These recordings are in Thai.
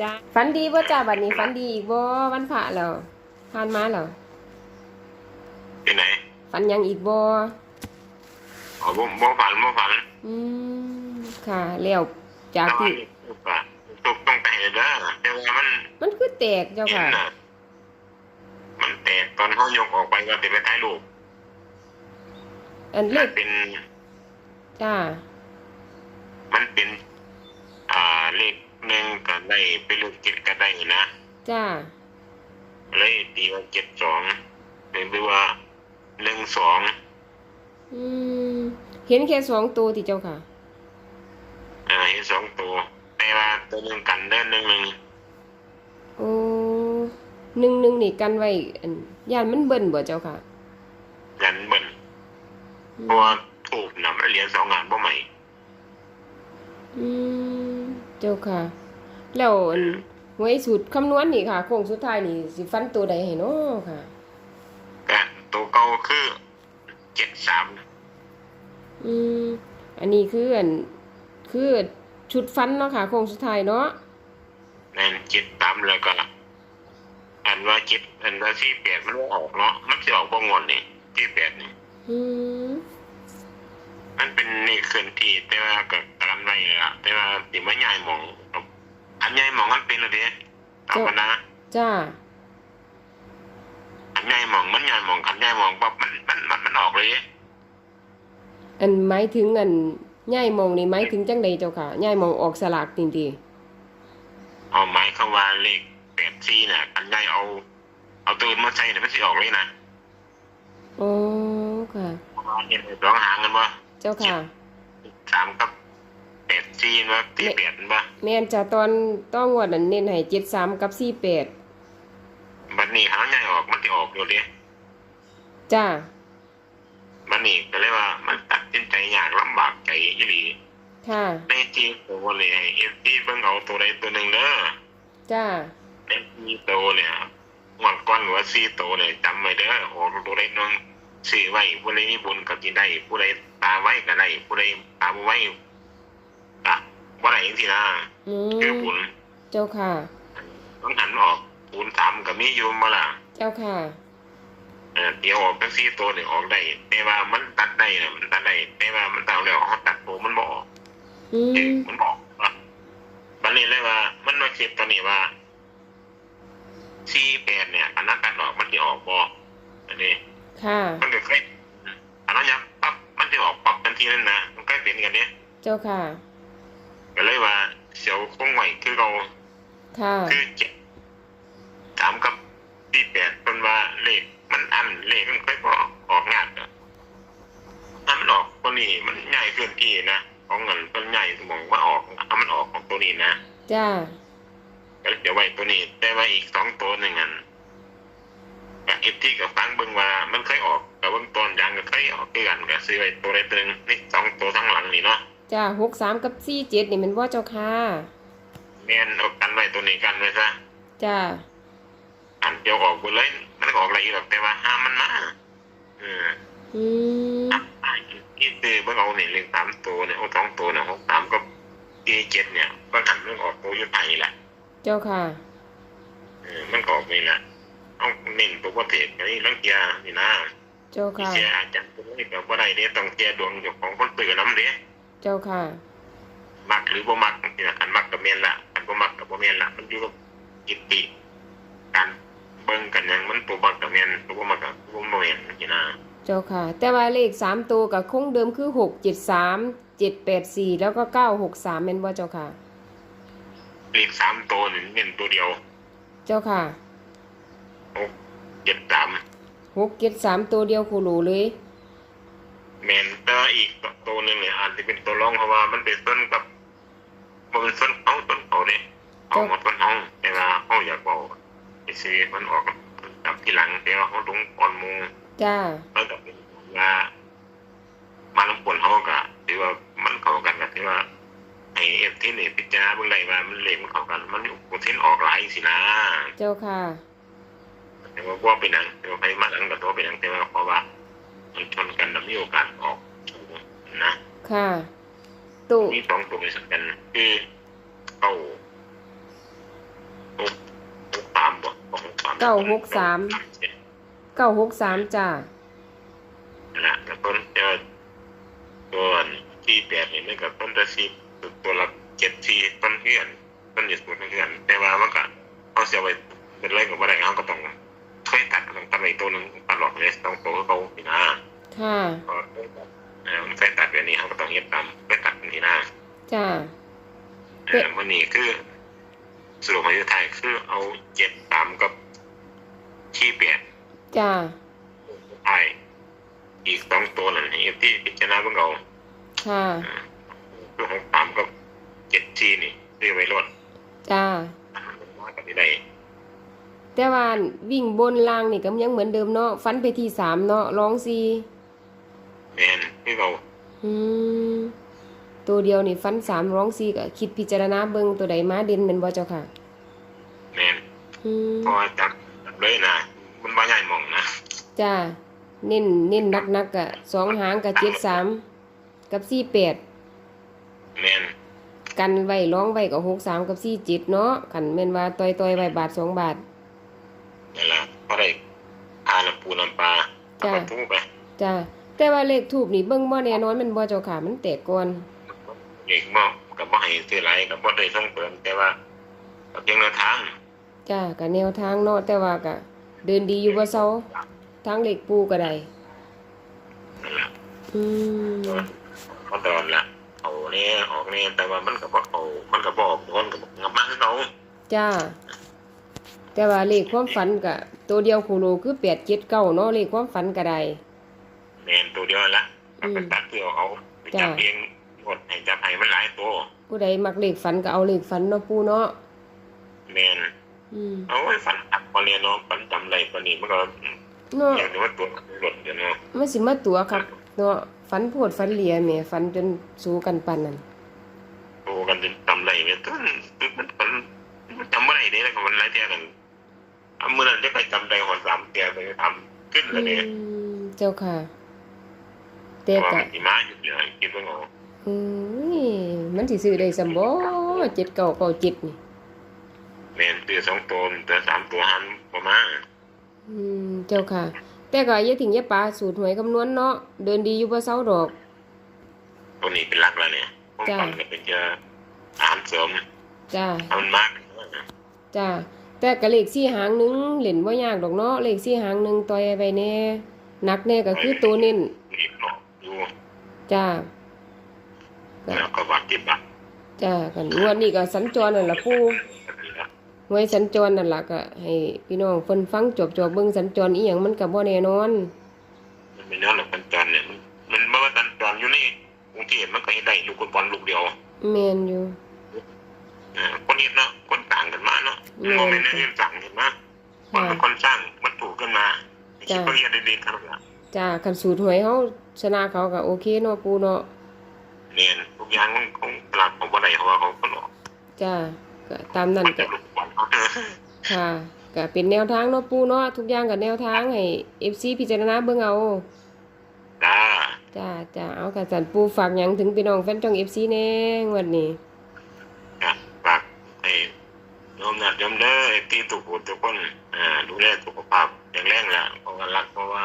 จ้าฝันดีบ่จ้าบัดนี้ฝันดีอีกบ่วันพระแล้วผ่านมาแล้วที่ไหนฝันหยังอีกบ่อ๋อบ่บ่ฝันบ่ฝันอืมค่ะแล้วจากแต่ว่าที่ถูกอะถูกต้องไปเด้อแต่ว่ามัน มันคือแตกเจ้าเห็นค่ะน่ะ มันแตกตอนเขายกออกไปก็ติไปถ่ายรูปอันเลมัขนเป็นจ้ามันเป็น อ่าเลข หนึ่งก็ได้เป็นเลขเจ็ดก็ได้นะ จ้า เลยตีว่าเจ็ดสองหรือว่าหนึ่งสองอืม เห็นแค่สองตัวติเจ้าค่ะ อ่าเห็นสองตัว แต่ว่าตัวหนึ่งกันเด้อหนึ่งหนึ่งโอ้หนึ่งหนึ่งนี่กันไว้อันย่านมันเบิ่นบ่เจ้าค่ะยันเบิ่นอืเพราะว่ามถูกนำเหรียญสองงานบ่ใหม่ อืม เจ้าค่ะ แล้วอันหวยสูตรคำนวณนี่ค่ะโค้งสุดท้ายนี่สิฟันตัวใดให้เนาะค่ะก็ตัวเก่าคือเจ็ดสามอืมอันนี้คืออันคือชุดฟันเนาะค่ะโค้งสุดท้ายเนาะนั่นเจ็ดสามแล้วก็อันว่าเจ็ดอันว่าสี่แปดมันบ่ออกเนาะมันจะออกบ่งอนนี่สี่แปดนี่อืมมันเป็นนี่เคลื่อนที่แต่ว่าก็ตามไว้ละแต่ว่าสิมาย้ายหมองอันย้ายหมองมันเป็นอะไรธรรมดาจ้าอันย้ายหมองมันย้ายหมองคันย้ายหมองปั๊บมันมันมันมันออกเลยอันหมายถึงอันย่ายมองนี่หมายถึงจังใดเจ้าค่ะย่ายมองออกสลากจริงเอาหมายคำว่าเลขแปดสี่น่ะคันย้ายเอา เอาตัวอื่นมาใส่เนี่ยมันสิออกเลยนะๆอ๋อค่ะเพราะว่าเห็นสองหางกันบ่เจ้าค่ะสามกับ แปดสี่ว่าสี่แปดบ่แม่นจะตอนต้องงวดนั้นเน้นให้73กับ48บัดนี้หางย้ายออกมันสิออกอยู่เด้จ้าบัดนี้ก็เลยว่ามันตัดสินใจยากลำบากใจอีหลีค่ะในจริงตัวเลยเอฟซีเบิ่งเอาตัวใดตัวหนึ่งเด้อจ้าในซีโตวเนี่ยงวดก้อนหรือว่าซีโตวเนี่ยจำไว้เด้อออกตัวใดนึงซื้อไว้ผู้ใดมีบุญก็สิได้ผู้ใดตาไว้ก็ได้ผู้ใดตาบ่ไว้ก็ บ่ได้จังซี่นะอืคือมบุญเจ้าค่ะ ต้องหันออกบุญตามก็มีอยู่บ่ล่ะเจ้าค่ะ เออเดี๋ยวออกทั้งซีโตวเนี่ยออกได้แต่ว่ามันตัดได้นะมันตัดได้แต่ว่ามันตามแล้วเขาตัดตัวมันบ่ออกอืเอ๊ะมมันบอกว่าบันนี้เลยว่า มันมาเขียนตัวนี้ว่าซีแปดเนี่ยอันนั้นตัดออกมันจะออกบออันนี้ ค่ะ มันก็เคยอันนั้นยังปั๊บมันจะออกปั๊บทันทีนั่นนะมันใกล้เป็นกันเนี้ยเจ้าค่ะ ก็เลยว่าเสียวคงไหวคือเราค่ะคือเจ็ดสามกับซีแปดเป็นว่าเลขมันอันเลขมันค่อยบออกออกงานอะถ้ามันออกตัวนี้มันใหญ่เกินที่นะของเงินต้นใหญ่สมองว่าออกถ้ามันออกของตัวนี้นะจ้าก็เดี๋ยวไว้ตัวนี้แต่ว่าอีกสองตัวหนึ่งอันกับเอฟที่กับฟังเบิ่งว่ามันเคยออกกับเบิ่งตอนยางก็เคยออกคือกันก็ซื้อไว้ตัวใดตัวหนึ่งนี่สองตัวทั้งหลังนี่เนาะ จ้าหกสามกับสี่เจ็ดนี่มันว่าเจ้าค่ะแม่นเอากันไว้ตัวนี้กันไว้ซะจ้าอันเดียวออกหมดเลย มันก็ออกอะไรอยู่หรอกแต่ว่าห้ามมันมาเอออืมอะอะอีซื้อเบิ่งเอาเนี่ยเลขสามตัวเนี่ยเอาสองตัวเนี่ยหกสามกับเเจ็ดเนี่ยเบิ่งหันเรื่องออกตัวอยุทธไทยแหละเจ้าค่ะเออมันก็ออกนี่แหละเอาเน้นตัวประเภทนี้ลังเกียร์นี่นะเจ้าค่ะเสียอาจจะเป็นเรื่องแบบว่าใดเนี่ยต้องเสียดวงเจ้าของคนตื่นน้ำเด้ เจ้าค่ะ มักหรือบ่มักนี่นะอันมักกับเมียนละอันบ่มักกับบ่เมียนละมันอยู่กับจิตติการเบิ่งกันหยังมันตัวมักกับเมียนตัวบ่มักกับบ่เมียนนี่นะเจ้าค่ะ แต่ว่าเลขสามตัวกับคงเดิมคือหกเจ็ดสามเจ็ดแปดสี่แล้วก็เก้าหกสามเป็นว่าเจ้าค่ะ เลขสามตัวนี่เน้นตัวเดียวเจ้าค่ะหกเจ็ดสามหกเจ็ดสามตัวเดียวคูโหลเลย แม่นแต่ว่าอีกตัวหนึงเนี่ยอาจจะเป็นตัวรองเพราะว่ามันเป็นต้นกับบ่เป็นต้นเอาต้นเขาเด้เอามาต้นเฮาแต่ว่าเฮาอยากบอกไปซื้อมันออกกับทีหลังแต่ว่าเฮาลงก่อนหมู่จ้าแล้วก็เป็นว่ามาลำปวนเขาก็ถือว่ามันเข้ากันก็ถือว่าไอเอฟที่นี่พิจารณาเบื้องใดว่ามันเลขมันเข้ากัน มันมีอุปทานออกหลายสินะ เจ้าค่ะแต่ว่าว่าเป็นหนังแต่ว่าใครมาหลังก็ตัวเป็นหนังแต่ว่าเพราะว่า มันชนกันแล้วมีโอกาสออกสูงนะ ค่ะตู้มีสองตัวในสัมกันคือเก้าเก้าหกสามเก้าหกสามจ้านะแล้วต้นเจอตัวที่แปดนี่มันกับต้นตะซีตัวละเจ็ดทีต้นเพื่อนต้นอยู่ส่วนเพื่อนแต่ว่ามันก็เขาเสียไปเป็นไรกับอะไรเขาก็ต้องเคยตัดต้องตัดไปตัวหนึ่งตลอดเลยต้องโตเขาปีหน้า ค่ะพอเออมันเคยตัดแบบนี้เขาก็ต้องเย็บตามไปตัดปีหน้าจ้าเออวันนี้คือ สรุปมาอยู่ไทยคือเอาเจ็ดตามกับขี้แปดจ้าไทยอีกสองตัวนั่นเอฟที่พิจารณาเบิ่งเอาค่ะคือหกสามกับเจ็ดทีนี่เรียกไว้รถจ้ามากันที่ใดแต่ว่าวิ่งบนล่างนี่ก็ยังเหมือนเดิมเนาะฟันไปที่สามเนาะร้องสี่ แมนที่เราอืมตัวเดียวนี่ฟันสามร้องสี่ก็คิดพิจารณาเบิ่งตัวใดมาเด่นเป็นบ่เจ้าค่ะ แมนอืมพอจับจับเลยนะมันบ่ใหญ่หมองนะจ้าเน้นเน้นนักนักๆกะสองหางกับเจ็ดสามกับสี่แปดแมนกันไว้ร้องไว้กับหกสามกับสี่เจ็ดเนาะขันแม่นว่าต่อยต่อยๆไว้บาทสองบาท นั่นแหละพอได้ทานน้ำปูน้ำปลาเอาจ้ะ ไปปูไปจ้า แต่ว่าเลขทูบนี่เบิ่งบ่แน่นอนแมันบ่เจ้าค่ะมันแตกก่อนเด็กบ่กับบ่ให้ซื้อหลายกับบ่ได้ส่งเสริมแต่ว่าก็เพียงแนวทางจ้ากับแนวทางเนาะแต่ว่าก็เดินดีอยู่บ่เซาทางเลขปูก็ได้นั่นแหละอืมก็โดนละเอาเนี่ยออกเนี่ยแต่ว่ามันก็บ่เอามันก็บอกคนก็บอกงับมาคือเขาจ้า แต่ว่าเลขความฝันก็ตัวเดียวโคโลคือ8 7 9เนาะเลขความฝันก็ได้แมน ตัวเดียวละเอาไปตัดเพื่อเอาไปจับจ้ะเองหมดให้จับให้มันหลายตัวผู้ใดมักเลขฝันก็เอาเลขฝันเนาะปูเนาะแมนอืมเอาไว้ฝันตักพอเรียนเนาะฝันจำไรปานนี้มันก็เนาะอย่างนี้ว่าตัวหลุดเดี๋ยวเนาะมันสิมาตัวครับเนาะฝันโพดฝันเหลียแหม่ฝันจนสู้กันปานนั้นโตกันจนจำไรเนี่ยต้นมันมันมันจำไม่ได้เลยแล้วก็มันหลายเที่ยกันเอามื่อนั้นจะไปจำได้หอนสามเที่ยไปทำขึ้นอืแล้วเนี่ยมเจ้าค่ะ แต่เพราะว่าก็มันสิมาอยู่เลยคิดว่าเงาอืมมันสิซื้อได้ซำบ่เจ็ดเก้าเก้าเจ็ดนี่ แมนตัวสองตัวตัวสามตัวหันประมาณอืมเจ้าค่ะ แต่ก็อย่าทิ้งอย่าปาสูตรหวยคำนวณเนาะเดินดีอยู่บ่เซาดอก ตัวนี้เป็นหลักแล้วเนี่ยผมจ้ะฝันก็เป็นจะอาหารเสริมจ้า เอามันมากจ้า แต่ก็เลขสี่หางหนึงเล่นบ่ยากดอกเนาะเลขสี่หางหนึงต่อยไปแน่หนักแน่ก็คือตัวเน้นนี่เนาะอยู่ จ้าแล้วก็วัดจิตบัตรจ้ากันงวดนี้ก็สัญจรนั่นล่ะปู่หวยสัญจรนั่นล่ะก็ให้พี่น้องเพิ่นฟังจบๆเบิ่งสัญจรอีหยังมันก็บ่แน่นอนมันเป็นเนื้อหลักปันจรเนี่ยมันมันเมื่อว่าตันจรอยู่ในกรุงเทพมันก็เห็นได้ลูกคนบอลลูกเดียวแม่นอยู่อ่าคนเห็นเนาะคนต่างกันมาเนาะแม่นโมเมนต์นี้ต่างกันมาคนค่ะเป็นคนสร้างวัตถุขึ้นมาจ้ะคิดว่าเรียนดีๆครับ จ้าคันสูตรหวยเฮาชนะเขาก็โอเคเนาะปู่เนาะเรียนทุกอย่างของของตลาดของบ่ได้เพราะว่าเขาคนออกจ้าก็ตามนั้นมันก็จะลูกบอลเขาค่ะก็เป็นแนวทางเนาะปู่เนาะทุกอย่างก็แนวทางให้ FC พิจารณาเบิ่งเอาจ้าจ้าจ้าเอากระสันปู่ฝากหยังถึงพี่น้องแฟนช่อง FC แน่งวันนี้จ้ะฝากให้โยมนัดโยมเด้อไอ้ที่ทุกคนทุกคนอ่าดูแลสุขภาพแข็งแรงละเพราะว่ารักเพราะว่า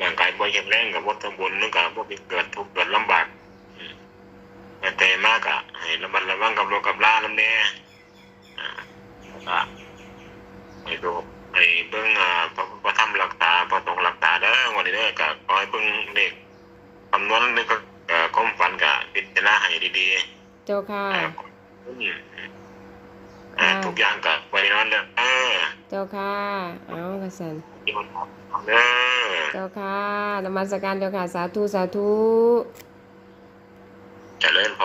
ร่างกายบ่แข็งแรงกับบ่ทำบุญนึกกับบ่มีเกิดทุกข์เกิดลำบากอืมแต่แต่มากอะให้ระมัดระวังกับโรคกับลาลำแน่อ่าแล้วก็ให้ดูให้เบิ่งอ่าพระพระธรรมรักษาพระสงฆ์รักษาเด้อวันนี้เด้อก็ขอให้เบิ่งเลขคำนวณนี่ก็เอ่อความฝันก็พิจารณาให้ดีๆ เจ้าค่ะ อ่าอ่าทุกอย่างกับไว้นอนเลยเออเจ้าค่ะ เอากระสันโยนออกเออเจ้าค่ะนมัสการเจ้าค่ะ สาธุ สาธุ เจริญพ